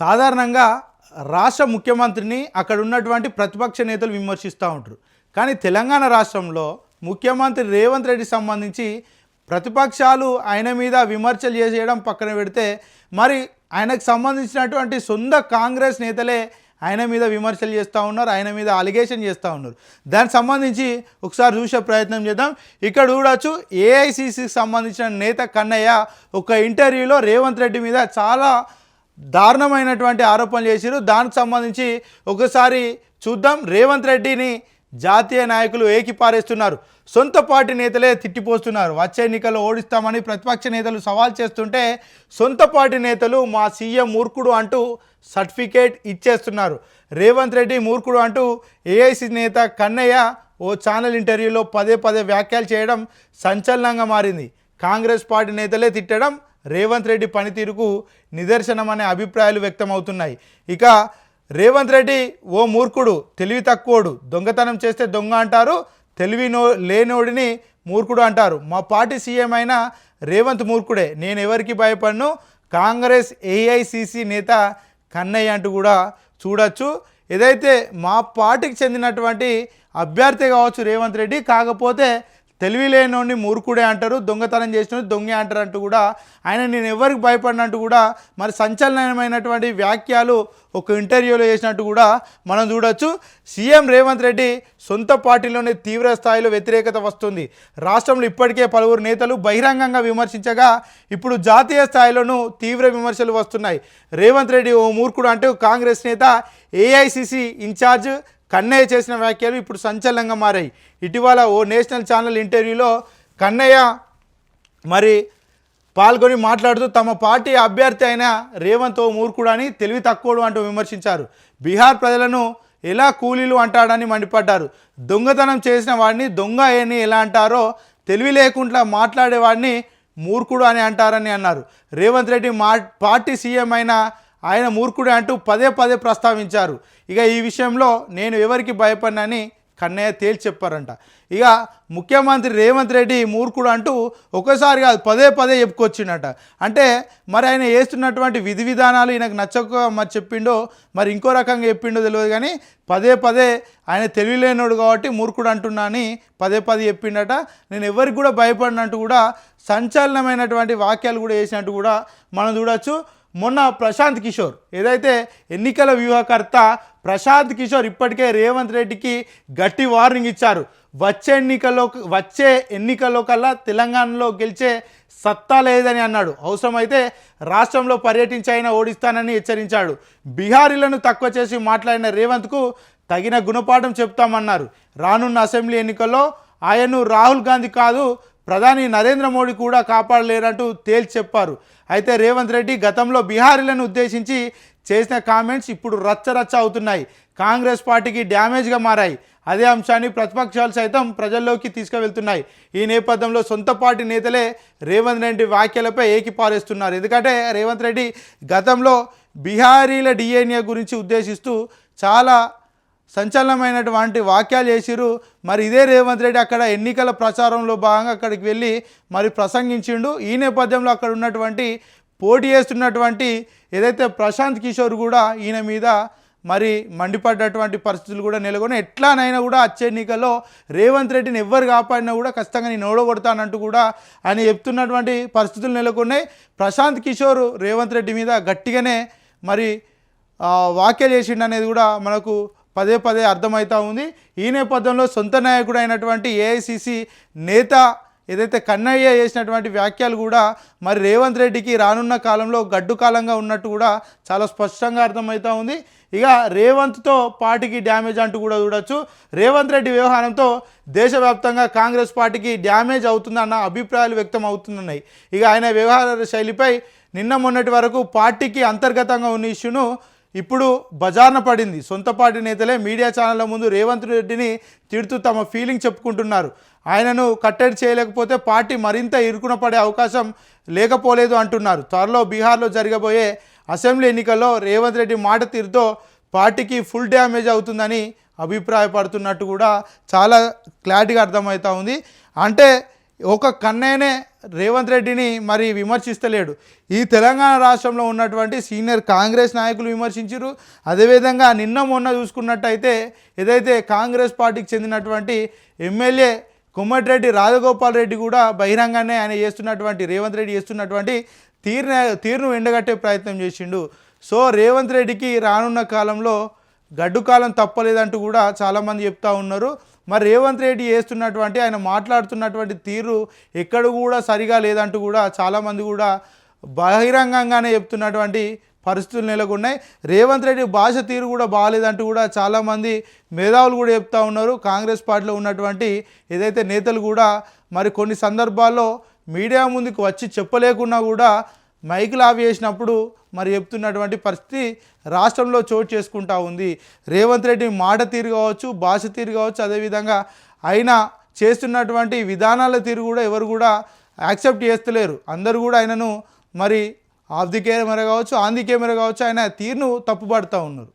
సాధారణంగా రాష్ట్ర ముఖ్యమంత్రిని అక్కడ ఉన్నటువంటి ప్రతిపక్ష నేతలు విమర్శిస్తూ ఉంటారు. కానీ తెలంగాణ రాష్ట్రంలో ముఖ్యమంత్రి రేవంత్ రెడ్డి సంబంధించి ప్రతిపక్షాలు ఆయన మీద విమర్శలు చేసేయడం పక్కన పెడితే మరి ఆయనకు సంబంధించినటువంటి సొంత కాంగ్రెస్ నేతలే ఆయన మీద విమర్శలు చేస్తూ ఉన్నారు ఆయన మీద అలిగేషన్ చేస్తూ ఉన్నారు. దానికి సంబంధించి ఒకసారి చూసే ప్రయత్నం చేద్దాం. ఇక్కడ చూడవచ్చు ఏఐసిసికి సంబంధించిన నేత కన్నయ్య ఒక ఇంటర్వ్యూలో రేవంత్ రెడ్డి మీద చాలా దారుణమైనటువంటి ఆరోపణలు చేశారు దానికి సంబంధించి ఒకసారి చూద్దాం. రేవంత్ రెడ్డిని జాతీయ నాయకులు ఏకిపారేస్తున్నారు. సొంత పార్టీ నేతలే తిట్టిపోస్తున్నారు. వచ్చే ఎన్నికల్లో ఓడిస్తామని ప్రతిపక్ష నేతలు సవాల్ చేస్తుంటే సొంత పార్టీ నేతలు మా సీఎం మూర్ఖుడు అంటూ సర్టిఫికేట్ ఇచ్చేస్తున్నారు. రేవంత్ రెడ్డి మూర్ఖుడు అంటూ ఏఐసి నేత కన్నయ్య ఓ ఛానల్ ఇంటర్వ్యూలో పదే పదే వ్యాఖ్యలు చేయడం సంచలనంగా మారింది. కాంగ్రెస్ పార్టీ నేతలే తిట్టడం రేవంత్ రెడ్డి పనితీరుకు నిదర్శనం అనే అభిప్రాయాలు వ్యక్తమవుతున్నాయి. ఇక రేవంత్ రెడ్డి ఓ మూర్ఖుడు తెలివి తక్కువడు దొంగతనం చేస్తే దొంగ అంటారు తెలివి నో లేనోడిని మూర్ఖుడు అంటారు. మా పార్టీ సీఎం అయిన రేవంత్ మూర్ఖుడే. నేను ఎవరికి భయపడను? కాంగ్రెస్ ఏఐసిసి నేత కన్నయ్య అంటూ కూడా చూడొచ్చు. ఏదైతే మా పార్టీకి చెందినటువంటి అభ్యర్థి కావచ్చు రేవంత్ రెడ్డి కాకపోతే తెలివి లేనోడిని మూర్ఖుడే అంటారు దొంగతనం చేసిన దొంగే అంటారు అంటూ కూడా ఆయన నేను ఎవరికి భయపడినట్టు కూడా మరి సంచలనమైనటువంటి వ్యాఖ్యలు ఒక ఇంటర్వ్యూలో చేసినట్టు కూడా మనం చూడొచ్చు. సీఎం రేవంత్ రెడ్డి సొంత పార్టీలోనే తీవ్ర స్థాయిలో వ్యతిరేకత వస్తుంది. రాష్ట్రంలో ఇప్పటికే పలువురు నేతలు బహిరంగంగా విమర్శించగా ఇప్పుడు జాతీయ స్థాయిలోనూ తీవ్ర విమర్శలు వస్తున్నాయి. రేవంత్ రెడ్డి ఓ మూర్ఖుడు అంటూ కాంగ్రెస్ నేత ఏఐసిసి ఇన్ఛార్జ్ కన్నయ్య చేసిన వ్యాఖ్యలు ఇప్పుడు సంచలనంగా మారాయి. ఇటీవల ఓ నేషనల్ ఛానల్ ఇంటర్వ్యూలో కన్నయ్య మరి పాల్గొని మాట్లాడుతూ తమ పార్టీ అభ్యర్థి అయిన రేవంత్ ఓ మూర్ఖుడు అని తెలివి తక్కువడు అంటూ విమర్శించారు. బీహార్ ప్రజలను ఎలా కూలీలు అంటాడని మండిపడ్డారు. దొంగతనం చేసిన వాడిని దొంగ అని ఎలా అంటారో తెలివి లేకుండా మాట్లాడేవాడిని మూర్ఖుడు అని అంటారని అన్నారు. రేవంత్ రెడ్డి మా పార్టీ సీఎం అయిన ఆయన మూర్ఖుడే అంటూ పదే పదే ప్రస్తావించారు. ఇక ఈ విషయంలో నేను ఎవరికి భయపడినని కన్నయ్య తేల్చి చెప్పారంట. ఇక ముఖ్యమంత్రి రేవంత్ రెడ్డి మూర్ఖుడు అంటూ ఒకసారి కాదు పదే పదే చెప్పుకొచ్చిండట. అంటే మరి ఆయన వేస్తున్నటువంటి విధి విధానాలు ఈయనకు నచ్చక మరి చెప్పిండో మరి ఇంకో రకంగా చెప్పిండో తెలియదు కానీ పదే పదే ఆయన తెలివిలేనోడు కాబట్టి మూర్ఖుడు అంటున్నా అని పదే పదే చెప్పిండట. నేను ఎవరికి కూడా భయపడినట్టు కూడా సంచలనమైనటువంటి వాక్యాలు కూడా వేసినట్టు కూడా మనం చూడొచ్చు. మొన్న ప్రశాంత్ కిషోర్ ఏదైతే ఎన్నికల వ్యూహకర్త ప్రశాంత్ కిషోర్ ఇప్పటికే రేవంత్ రెడ్డికి గట్టి వార్నింగ్ ఇచ్చారు. వచ్చే ఎన్నికల్లో వచ్చే ఎన్నికల్లో కల్లా తెలంగాణలో గెలిచే సత్తా లేదని అన్నాడు. అవసరమైతే రాష్ట్రంలో పర్యటించి అయినా ఓడిస్తానని హెచ్చరించాడు. బీహారీలను తక్కువ చేసి మాట్లాడిన రేవంత్కు తగిన గుణపాఠం చెప్తామన్నారు. రానున్న అసెంబ్లీ ఎన్నికల్లో ఆయన్ను రాహుల్ గాంధీ కాదు ప్రధాని నరేంద్ర మోడీ కూడా కాపాడలేరంటూ తేల్చి చెప్పారు. అయితే రేవంత్ రెడ్డి గతంలో బీహారీలను ఉద్దేశించి చేసిన కామెంట్స్ ఇప్పుడు రచ్చ రచ్చ అవుతున్నాయి. కాంగ్రెస్ పార్టీకి డ్యామేజ్గా మారాయి. అదే అంశాన్ని ప్రతిపక్షాలు సైతం ప్రజల్లోకి తీసుకువెళ్తున్నాయి. ఈ నేపథ్యంలో సొంత పార్టీ నేతలే రేవంత్ రెడ్డి వ్యాఖ్యలపై ఏకిపారేస్తున్నారు. ఎందుకంటే రేవంత్ రెడ్డి గతంలో బీహారీల డిఎన్ఏ గురించి ఉద్దేశిస్తూ చాలా సంచలనమైనటువంటి వాక్యాలు చేసిరు మరి ఇదే రేవంత్ రెడ్డి అక్కడ ఎన్నికల ప్రచారంలో భాగంగా అక్కడికి వెళ్ళి మరి ప్రసంగించిండు. ఈ నేపథ్యంలో అక్కడ ఉన్నటువంటి పోటీ చేస్తున్నటువంటి ఏదైతే ప్రశాంత్ కిషోర్ కూడా ఈయన మీద మరి మండిపడ్డటువంటి పరిస్థితులు కూడా నెలకొని ఎట్లానైనా కూడా వచ్చే ఎన్నికల్లో రేవంత్ రెడ్డిని ఎవ్వరు కాపాడినా కూడా ఖచ్చితంగా నేను ఓడగొడతానంటూ కూడా ఆయన చెప్తున్నటువంటి పరిస్థితులు నెలకొన్నాయి. ప్రశాంత్ కిషోర్ రేవంత్ రెడ్డి మీద గట్టిగానే మరి ఆ, వ్యాఖ్యలు చేసిండు అనేది కూడా మనకు పదే పదే అర్థమవుతూ ఉంది. ఈ నేపథ్యంలో సొంత నాయకుడు అయినటువంటి ఏఐసిసి నేత ఏదైతే కన్నయ్య చేసినటువంటి వ్యాఖ్యలు కూడా మరి రేవంత్ రెడ్డికి రానున్న కాలంలో గడ్డు కాలంగా ఉన్నట్టు కూడా చాలా స్పష్టంగా అర్థమవుతూ ఉంది. ఇక రేవంత్తో పార్టీకి డ్యామేజ్ అంటూ కూడా చూడొచ్చు. రేవంత్ రెడ్డి వ్యవహారంతో దేశవ్యాప్తంగా కాంగ్రెస్ పార్టీకి డ్యామేజ్ అవుతుందన్న అభిప్రాయాలు వ్యక్తం అవుతున్నాయి. ఇక ఆయన వ్యవహార శైలిపై నిన్న మొన్నటి వరకు పార్టీకి అంతర్గతంగా ఉన్న ఇష్యూను ఇప్పుడు బజార్న పడింది. సొంత పార్టీ నేతలే మీడియా ఛానళ్ళ ముందు రేవంత్ రెడ్డిని తిడుతూ తమ ఫీలింగ్ చెప్పుకుంటున్నారు. ఆయనను కట్టడి చేయలేకపోతే పార్టీ మరింత ఇరుకున పడే అవకాశం లేకపోలేదు అంటున్నారు. త్వరలో బీహార్లో జరగబోయే అసెంబ్లీ ఎన్నికల్లో రేవంత్ రెడ్డి మాట తీరుతో పార్టీకి ఫుల్ డ్యామేజ్ అవుతుందని అభిప్రాయపడుతున్నట్టు కూడా చాలా క్లారిటీగా అర్థమవుతూ ఉంది. అంటే ఒక కన్నయ్యనే రేవంత్ రెడ్డిని మరి విమర్శిస్తలేడు. ఈ తెలంగాణ రాష్ట్రంలో ఉన్నటువంటి సీనియర్ కాంగ్రెస్ నాయకులు విమర్శించారు అదేవిధంగా నిన్న మొన్న చూసుకున్నట్టయితే ఏదైతే కాంగ్రెస్ పార్టీకి చెందినటువంటి ఎమ్మెల్యే కొమ్మటిరెడ్డి రాజగోపాల్ రెడ్డి కూడా బహిరంగానే ఆయన చేస్తున్నటువంటి రేవంత్ రెడ్డి చేస్తున్నటువంటి తీర్న తీరును ఎండగట్టే ప్రయత్నం చేసిండు. సో రేవంత్ రెడ్డికి రానున్న కాలంలో గడ్డు కాలం తప్పలేదంటూ కూడా చాలామంది చెప్తా ఉన్నారు. మరి రేవంత్ రెడ్డి చేస్తున్నటువంటి ఆయన మాట్లాడుతున్నటువంటి తీరు ఎక్కడ కూడా సరిగా లేదంటూ కూడా చాలామంది కూడా బహిరంగంగానే చెప్తున్నటువంటి పరిస్థితులు నెలకొన్నాయి. రేవంత్ రెడ్డి భాష తీరు కూడా బాగాలేదంటూ కూడా చాలామంది మేధావులు కూడా చెప్తా ఉన్నారు. కాంగ్రెస్ పార్టీలో ఉన్నటువంటి ఏదైతే నేతలు కూడా మరి కొన్ని సందర్భాల్లో మీడియా ముందుకు వచ్చి చెప్పలేకున్నా కూడా మైకులు ఆవేసినప్పుడు చేసినప్పుడు మరి చెప్తున్నటువంటి పరిస్థితి రాష్ట్రంలో చోటు చేసుకుంటా ఉంది. రేవంత్ రెడ్డి మాట తీరు కావచ్చు భాష తీరు కావచ్చు అదేవిధంగా ఆయన చేస్తున్నటువంటి విధానాల తీరు కూడా ఎవరు కూడా యాక్సెప్ట్ చేస్తలేరు. అందరూ కూడా ఆయనను మరి ఆఫ్ ది కెమెరా కావచ్చు ఆన్ ది కెమెరా కావచ్చు ఆయన తీరును తప్పుపడుతూ ఉన్నారు.